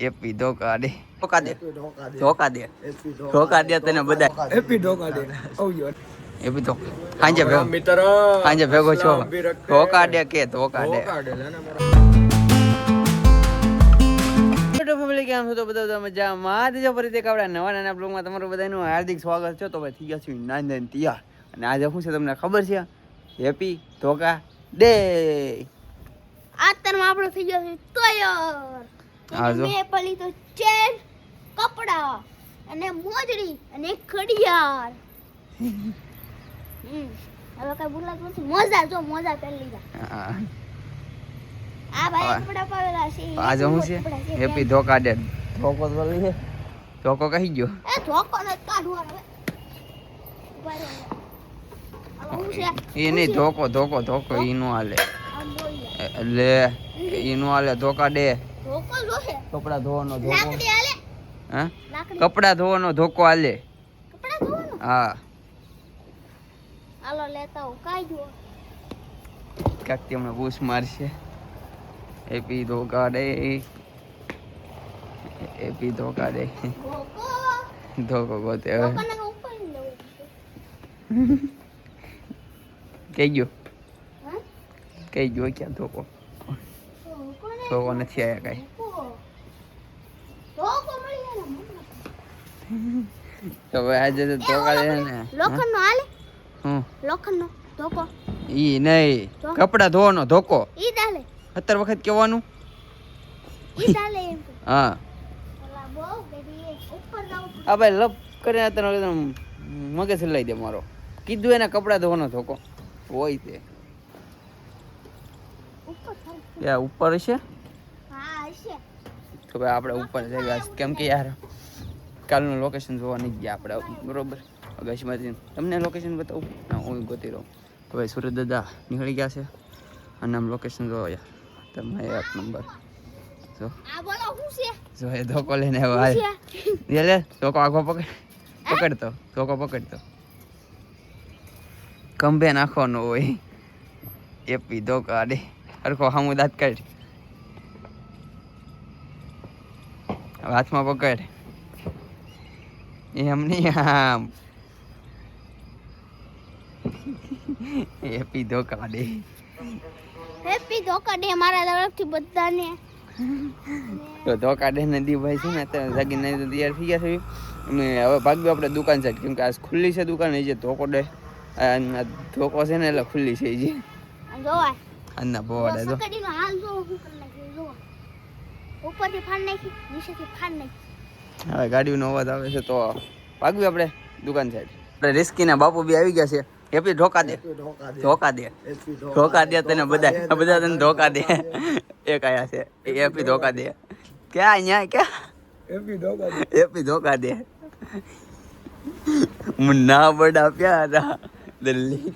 AP ધોકા દે ધોકા દે. ધોકા દે. ધોકા દે તને બધા એપી ધોકા દે. આવજો એપી તો સાંજે ભેગો. મિત્ર સાંજે ભેગો છો. ધોકા દે કે ધોકા દે. કેમ છો? તો બધા બધા મજામાં. જ જો ફરીથી આપણા નવા નાના બ્લોગમાં તમારું બધાનું હાર્દિક સ્વાગત છે. તો ભાઈ થઈ ગયા છે નાંદન તૈયાર. અને આજે શું છે તમને ખબર છે? હેપી ધોકા દે આતરમાં આપણો થઈ ગયો છે. તૈયાર. હા જો. પલી તો ચેન કપડા અને મોજડી અને ઘડિયાળ. હવે કઈ બોલાતું નથી. મોજા જો મોજા પહેરી લીધા. હા. આ ભાઈ કપડા પહેરેલા છે. આજે શું છે? હેપી ધોકા દે ધોકો તો બોલી ધોકો કહી ગયો. એ ધોકો ન કાઢવાનો હવે. એ નહીં ધોકો ધોકો ધોકો ઈ નો હાલે. આમ બોલીએ. એટલે ઈ હાલે ધોકા દે કપડા ધોવાનો ધોકો. હા? કપડા ધોવાનો ધોકો આલે કપડા ધોવાનો? હા. હાલો લેતા હું કાઢ્યો કાક તેમણે બૂસ મારશે. એપી ધોકા દે. એપી ધોકા દે. ધોકો. ધોકો ગોતે હવે. કઈ ગયો. કહી કઈ ગયો ક્યાં ધોકો. ધોકો નથી આયા કઈ. તો હવે આજે તો ધોકા દે ને લોખંડનો હાલે? હું લોખંડનો ધોકો. ઈ નહીં. કપડા ધોવાનો ધોકો. ઈ દાલે સત્તર વખત કહેવાનું? ઈ દાલે હા. આ ભાઈ લપ કરીને તને મગજ હલાઈ દે મારો. કીધું એના કપડા ધોવાનો ધોકો. હોય તે. ઉપર હશે? તો ભાઈ આપણે ઉપર જઈ ગયા. કેમ કે યાર કાલનું લોકેશન જોવા નહીં ગયા આપણે. બરોબર? અગાશીમાંથી. તમને લોકેશન બતાવું? ના હું ગોતી રહું. તો ભાઈ સુરત દાદા નીકળી ગયા છે. અને આમ લોકેશન જોવા યાર તમે એક નંબર જો. જો એ ધોકો લઈને આવ્યો લે લે ધોકો આખો પકડ. પકડતો. ધોકો પકડતો. કંભે નાખવાનો હોય. એપી ધોકા દે. હરખો હામું દાંત કાઢ. હાથમાં પકડ. એમ નહીં આમ. હેપી ધોકા દે. હેપી ધોકા દે મારા તરફથી બધાને. તો ધોકા દે નદી ભાઈ છે ને અત્યારે જાગી નહીં તો તૈયાર થઈ ગયા છે. અને હવે ભાગ્યું આપણે દુકાન સાઈડ કેમ કે આ ખુલ્લી છે દુકાન એ જે ધોકો દે. ધોકો છે ને એટલે ખુલ્લી છે એ જે. જોવાય અને ભવાડે તો હાલ જો હું કરી નાખ્યું જો ઉપરથી ફાડ નાખી નીચેથી ફાડ નાખી. હવે ગાડીનો અવાજ આવે છે તો ભાગવી આપણે દુકાન સાઈડ. આપણે રિસ્કીના બાપુ બી આવી ગયા છે. હેપી ધોકા દે. ધોકા દે. ધોકા દે. તને બધા. બધા તને ધોકા દે. એક આયા છે? હેપી ધોકા દે. ક્યાં અહીંયા? ક્યાં? હેપી ઢોકા દે. એપી ધોકા દે. મુન્ના બડા પ્યારા દિલ્હી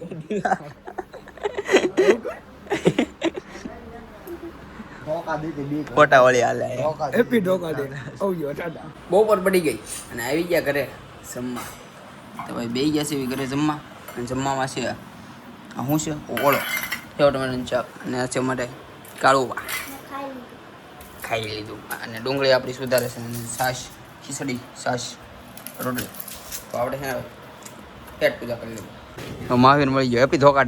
ફોટા વાળી હાલે. હેપી ઢોકા દે. આવજો ટાટા. બપોર પડી ગઈ. અને આવી ગયા ઘરે જમવા. તો ભાઈ બે ગયા છે એવી ઘરે જમવા. અને જમવામાં છે શું છે? ઓળો. સેવ ટમેટાનું શાક અને છે માટે કાળું ખાઈ લીધું. અને ડુંગળી આપણી સુધારે છે. અને છાશ ખીચડી છાશ રોટલી. તો આપણે છે ને પેટ પૂજા કરી લીધું. મહાવીર મળી ગયો. હેપી ધોકા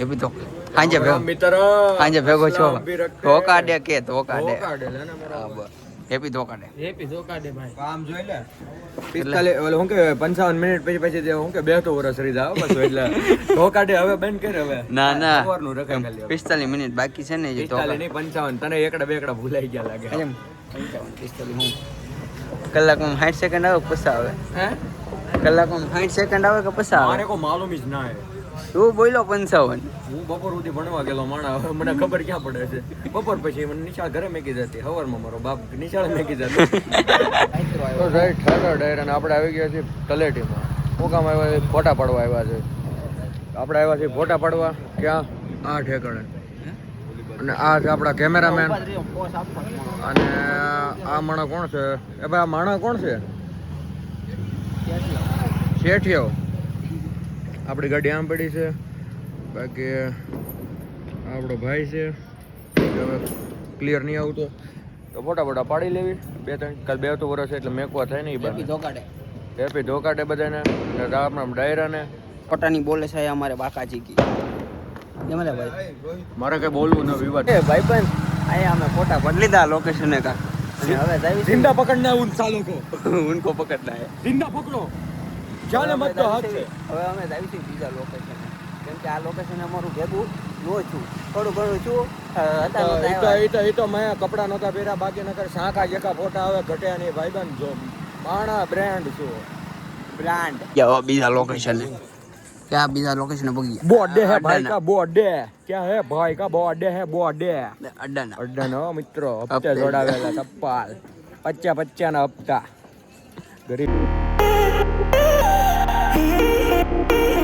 એપી ધોક સાંજે ભેગો મિત્ર સાંજે ભેગો છો. ધોકા દે કે ધોકા દે ધોકા દે લે ને હા, ધોકા દે હેપી ધોકા દે ભાઈ. કામ જોઈ લે. પિસ્તાલીસ ઓલે હું કે પંચાવન મિનિટ પછી પછી તે હું કે બેસતો વર્ષ રહી જાવ બસ એટલે ધોકા દે હવે બંધ કરે હવે. ના ના. સવારનું રખાય ખાલી. પિસ્તાલીસ મિનિટ બાકી છે ને જે પિસ્તાલીસ નહીં પંચાવન. તને એકડા બેકડા ભૂલાઈ ગયા લાગે. એમ. પંચાવન પિસ્તાલીસ હું. કલાકમાં સાઠ સેકન્ડ આવે પછી આવે? હે? કલાકમાં સાઠ સેકન્ડ આવે કે પછી મારે આવે કોઈ માલુમ જ ના હે તું બોલ્યો પંચાવન. હું બપોર સુધી ભણવા ગયેલો માણા, હવે મને ખબર ક્યાં પડે છે? બપોર પછી મને નિશાળ ઘરે મેકી જતી હવારમાં મારો બાપ નિશાળ મેકી જતો તો ઠાકર ડાયર, અને આપણે આવી ગયા છીએ તલેટીમાં. કોકામ આવ્યા છે? ફોટા પાડવા આવ્યા છે. આપણે આવ્યા છીએ ફોટા પાડવા. ક્યાં? આ ઠેકણે. અને આ છે આપણા કેમેરામેન. અને આ માણસ કોણ છે? એ ભાઈ, આ માણસ કોણ છે? શેઠિયો. આપણી ગાડી આમ પડી છે. બાકી આપણો ભાઈ છે. હવે ક્લિયર નહીં આવતો. તો ફોટા ફોટા પાડી લેવી. બે ત્રણ કાલ બે તો વર્ષ એટલે મેકવા થાય નહીં બાકી ધોકાટે ધોકાડે. હેપી ધોકાટે બધાને. ને આપણા ડાયરાને. પોતાની બોલે છે અમારે બાકાજી કી કેમ ભાઈ? મારે કઈ બોલવું ન વિવાદ. એ ભાઈ પણ અહીંયા અમે ફોટા પડ લીધા લોકેશન કા હવે છે. જિંદા પકડના ઉન સાલો કો ઉનકો પકડના હે જિંદા પકડો. ચાલે મત હક છે. હવે અમે જાવી છીએ બીજા લોકેશન કેમ કે આ લોકેશન અમારું ભેગું નો છું થોડું ઘણું છું હતા નહોતા તો આવ્યા. તો મેં કપડા નહોતા પહેર્યા બાકી નકર શાંખા જેકા ફોટા આવે ઘટ્યા નહીં ભાઈબંધ જો માણા બ્રાન્ડ છું. બ્રાન્ડ યો બીજા લોકેશન ક્યાં બીજા લોકેશન પગી બોડે હે ભાઈ કા બોડે? ક્યાં હે ભાઈ કા બોડે હે બોડે? અડ્ડાના. અડ્ડાનો મિત્રો હપ્તે. જોડાવેલા ટપ્પાલ પચ્ચા ના હપ્તા. ગરીબ Yeah.